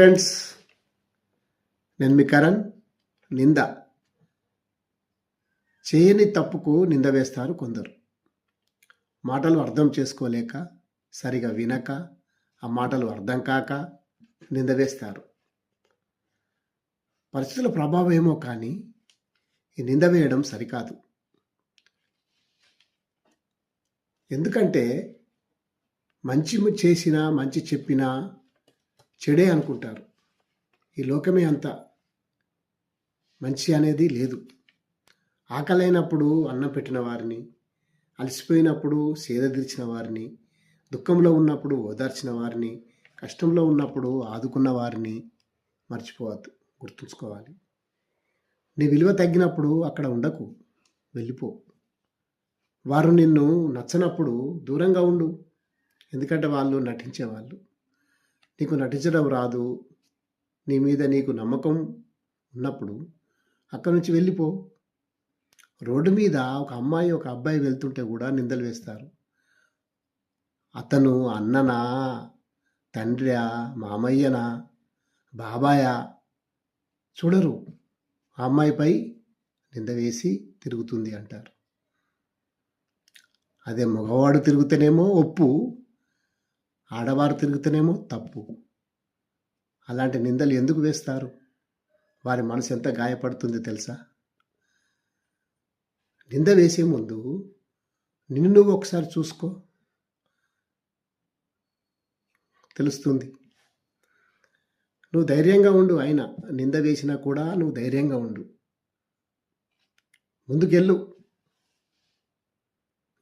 Friends నేను మీ కరణ్ నింద. చేయని తప్పుకు నింద వేస్తారు కొందరు. మాటలు అర్థం చేసుకోలేక సరిగా వినక ఆ మాటలు అర్థం కాక నింద వేస్తారు. పరిస్థితుల ప్రభావం ఏమో కానీ ఈ నింద వేయడం సరికాదు. ఎందుకంటే మంచి చేసినా మంచి చెప్పినా చెడే అనుకుంటారు. ఈ లోకమే అంత మంచి అనేది లేదు. ఆకలైనప్పుడు అన్నం పెట్టిన వారిని అలసిపోయినప్పుడు సేదదీర్చిన వారిని దుఃఖంలో ఉన్నప్పుడు ఓదార్చిన వారిని కష్టంలో ఉన్నప్పుడు ఆదుకున్న వారిని మర్చిపోవద్దు. గుర్తుంచుకోవాలి. నీ విలువ తగ్గినప్పుడు అక్కడ ఉండకు. వెళ్ళిపో. వారు నిన్ను నచ్చనప్పుడు దూరంగా ఉండు. ఎందుకంటే వాళ్ళు నటించేవాళ్ళు. నీకు నటించడం రాదు. నీ మీద నీకు నమ్మకం ఉన్నప్పుడు అక్కడి నుంచి వెళ్ళిపో. రోడ్డు మీద ఒక అమ్మాయి ఒక అబ్బాయి వెళ్తుంటే కూడా నిందలు వేస్తారు. అతను అన్ననా తండ్రియా మామయ్యనా బాబాయా? చూడరు. ఆ అమ్మాయిపై నింద వేసి తిరుగుతుంది అంటారు. అదే మగవాడు తిరుగుతేనేమో ఒప్పు. ఆడవారు తిరుగుతూనేమో తప్పు. అలాంటి నిందలు ఎందుకు వేస్తారు? వారి మనసు ఎంత గాయపడుతుంది తెలుసా? నింద వేసే ముందు నిన్ను నువ్వు ఒకసారి చూసుకో. తెలుస్తుంది. నువ్వు ధైర్యంగా ఉండు. అయినా నింద వేసినా కూడా నువ్వు ధైర్యంగా ఉండు. ముందుకెళ్ళు.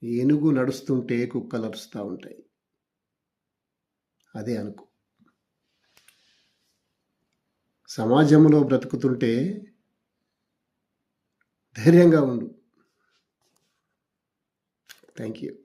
ఏనుగు నడుస్తుంటే కుక్కలు అరుస్తూ ఉంటాయి. అదే అనుకో. సమాజంలో బ్రతుకుతుంటే ధైర్యంగా ఉండు. Thank you